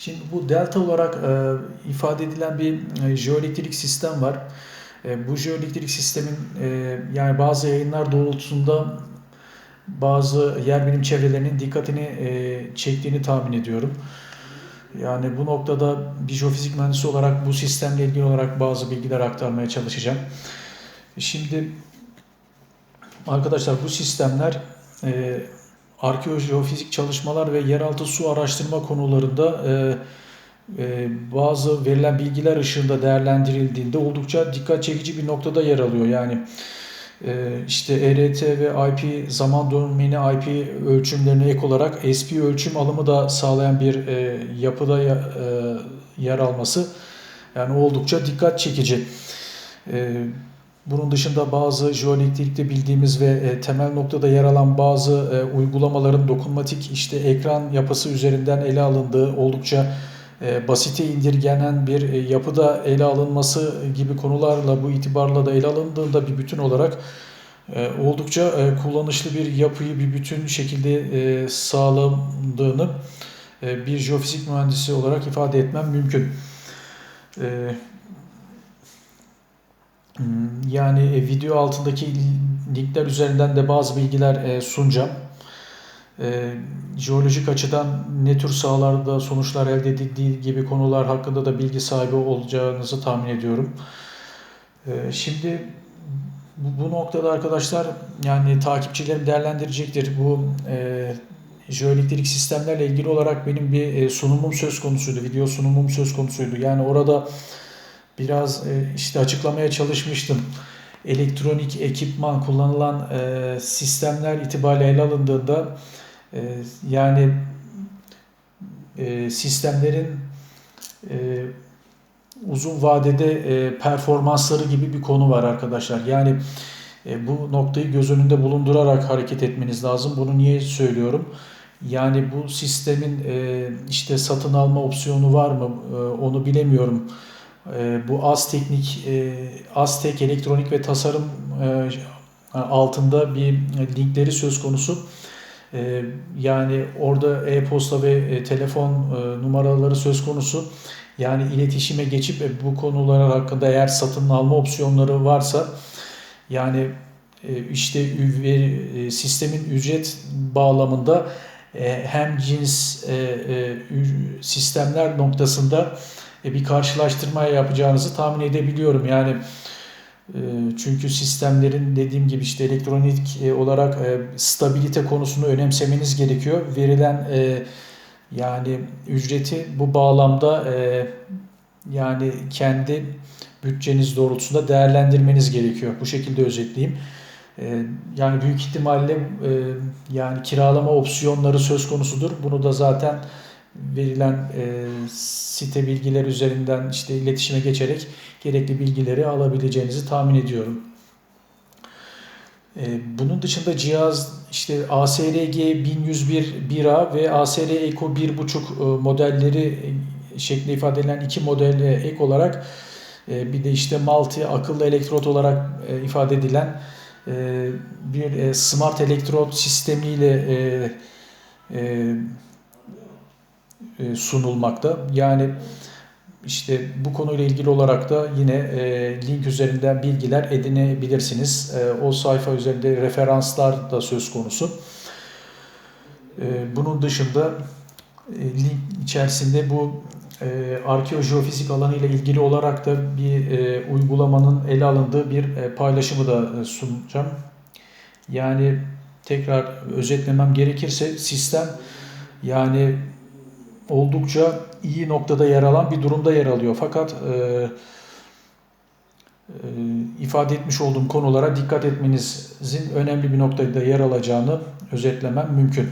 Şimdi bu delta olarak e, ifade edilen bir e, jeoelektrik sistem var. E, bu jeoelektrik sistemin e, yani bazı yayınlar doğrultusunda bazı yer bilim çevrelerinin dikkatini e, çektiğini tahmin ediyorum. Yani bu noktada bir jeofizik mühendisi olarak bu sistemle ilgili olarak bazı bilgiler aktarmaya çalışacağım. Şimdi arkadaşlar bu sistemler e, arkeojeofizik çalışmalar ve yeraltı su araştırma konularında e, e, bazı verilen bilgiler ışığında değerlendirildiğinde oldukça dikkat çekici bir noktada yer alıyor. Yani e, işte ERT ve IP zaman domeni IP ölçümlerine ek olarak SP ölçüm alımı da sağlayan bir e, yapıda e, yer alması yani oldukça dikkat çekici. E, bunun dışında bazı jeoelektrikte bildiğimiz ve e, temel noktada yer alan bazı e, uygulamaların dokunmatik işte ekran yapısı üzerinden ele alındığı oldukça e, basite indirgenen bir yapıda ele alınması gibi konularla bu itibarla da ele alındığında bir bütün olarak oldukça kullanışlı bir yapıyı bir bütün şekilde sağladığını e, bir jeofizik mühendisi olarak ifade etmem mümkün. Hmm, yani e, video altındaki linkler üzerinden de bazı bilgiler e, sunacağım. E, jeolojik açıdan ne tür sahalarda sonuçlar elde edildiği gibi konular hakkında da bilgi sahibi olacağınızı tahmin ediyorum. Şimdi bu noktada arkadaşlar yani takipçilerim değerlendirecektir. Bu e, jeoelektrik sistemlerle ilgili olarak benim bir sunumum söz konusuydu. Video sunumum söz konusuydu. Yani orada biraz e, işte açıklamaya çalışmıştım. Elektronik ekipman kullanılan e, sistemler itibariyle ele alındığında e, yani sistemlerin uzun vadede performansları gibi bir konu var arkadaşlar. Yani bu noktayı göz önünde bulundurarak hareket etmeniz lazım. Bunu niye söylüyorum? Yani bu sistemin işte satın alma opsiyonu var mı onu bilemiyorum. Ee, bu az teknik, e, az tek elektronik ve tasarım e, altında bir linkleri söz konusu. Ee, yani orada e-posta ve e, telefon numaraları söz konusu. Yani iletişime geçip bu konular hakkında eğer satın alma opsiyonları varsa yani işte sistemin ücret bağlamında hem cins sistemler noktasında bir karşılaştırma yapacağınızı tahmin edebiliyorum. Yani e, çünkü sistemlerin dediğim gibi işte elektronik e, olarak stabilite konusunu önemsemeniz gerekiyor. Verilen yani ücreti bu bağlamda yani kendi bütçeniz doğrultusunda değerlendirmeniz gerekiyor. Bu şekilde özetleyeyim. Yani büyük ihtimalle yani kiralama opsiyonları söz konusudur. Bunu da zaten verilen e, site bilgiler üzerinden işte iletişime geçerek gerekli bilgileri alabileceğinizi tahmin ediyorum. E, bunun dışında cihaz işte ASRG 1101 1A ve ASR Eco 1.5 e, modelleri şeklinde ifade edilen iki modelle ek olarak e, bir de işte multi akıllı elektrot olarak e, ifade edilen e, bir e, smart elektrot sistemiyle e, e, e, sunulmakta. Yani işte bu konuyla ilgili olarak da yine e, link üzerinden bilgiler edinebilirsiniz. E, o sayfa üzerinde referanslar da söz konusu. Bunun dışında link içerisinde bu arkeojeofizik alanı ile ilgili olarak da bir uygulamanın ele alındığı bir paylaşımı da sunacağım. Yani tekrar özetlemem gerekirse sistem yani oldukça iyi noktada yer alan bir durumda yer alıyor. Fakat e, e, ifade etmiş olduğum konulara dikkat etmenizin önemli bir noktada yer alacağını özetlemem mümkün.